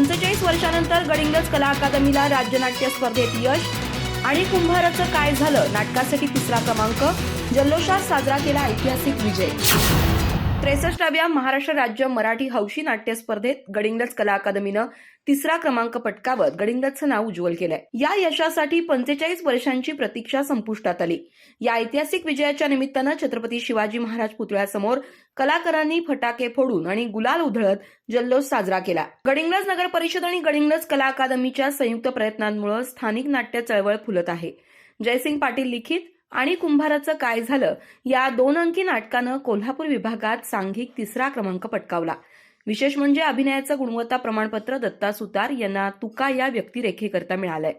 पंचेचाळीस वर्षानंतर गडिंगज कला अकादमीला राज्य नाट्य स्पर्धेत यश आणि कुंभाराचं काय झालं नाटकासाठी तिसरा क्रमांक जल्लोषात साजरा केला ऐतिहासिक विजय. त्रेसष्टाव्या महाराष्ट्र राज्य मराठी हौशी नाट्य स्पर्धेत गडिंगलज कला अकादमीनं तिसरा क्रमांक पटकावत गडिंगजचं नाव उज्ज्वल केलंय. या यशासाठी पंचेचाळीस वर्षांची प्रतीक्षा संपुष्टात आली. या ऐतिहासिक विजयाच्या निमित्तानं छत्रपती शिवाजी महाराज पुतळ्यासमोर कलाकारांनी फटाके फोडून आणि गुलाल उधळत जल्लोष साजरा केला. गडिंगलज नगर परिषद आणि गडिंगलज कला अकादमीच्या संयुक्त प्रयत्नांमुळे स्थानिक नाट्य चळवळ फुलत आहे. जयसिंग पाटील लिखित आणि कुंभाराचं काय झालं या दोन अंकी नाटकानं कोल्हापूर विभागात सांघिक तिसरा क्रमांक पटकावला. विशेष म्हणजे अभिनयाचं गुणवत्ता प्रमाणपत्र दत्ता सुतार यांना तुका या व्यक्तिरेखेकरता मिळालंय.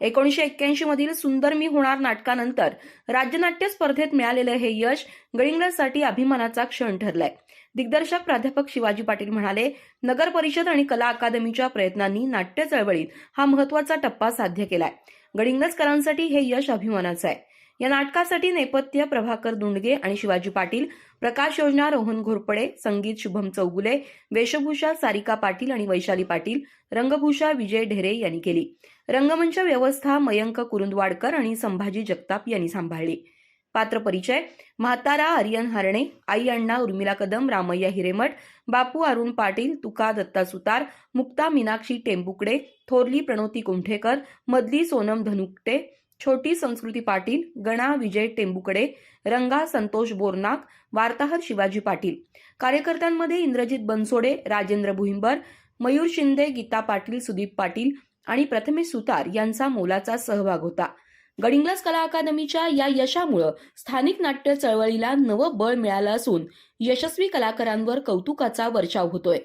एकोणीशे एक्क्याऐंशी मधील सुंदर मी होणार नाटकानंतर राज्यनाट्य स्पर्धेत मिळालेलं हे यश गडिंग्लजसाठी अभिमानाचा क्षण ठरलाय. दिग्दर्शक प्राध्यापक शिवाजी पाटील म्हणाले नगर परिषद आणि कला अकादमीच्या प्रयत्नांनी नाट्य चळवळीत हा महत्त्वाचा टप्पा साध्य केलाय. गडिंग्लजकरांसाठी हे यश अभिमानाचं आहे. या नाटकासाठी नेपथ्य प्रभाकर दुंडगे आणि शिवाजी पाटील प्रकाश योजना रोहन घोरपडे संगीत शुभम चौगुले वेशभूषा सारिका पाटील आणि वैशाली पाटील रंगभूषा विजय ढेरे यांनी केली. रंगमंच व्यवस्था मयंक कुरुंदवाडकर आणि संभाजी जगताप यांनी सांभाळली. पात्र परिचय म्हातारा आर्यन हारणे आई अण्णा उर्मिला कदम रामय्या हिरेमठ बापू अरुण पाटील तुका दत्ता सुतार मुक्ता मीनाक्षी टेंबुकडे थोरली प्रणोती कुंठेकर मधली सोनम धनुकटे छोटी संस्कृती पाटील गणा विजय टेंबुकडे रंगा संतोष बोरनाक वार्ताहर शिवाजी पाटील. कार्यकर्त्यांमध्ये इंद्रजित बनसोडे राजेंद्र भुईंबर मयूर शिंदे गीता पाटील सुदीप पाटील आणि प्रथमेश सुतार यांचा मोलाचा सहभाग होता. गडिंग्लज कला अकादमीच्या या यशामुळं स्थानिक नाट्य चळवळीला नवं बळ मिळालं असून यशस्वी कलाकारांवर कौतुकाचा वर्षाव होतोय.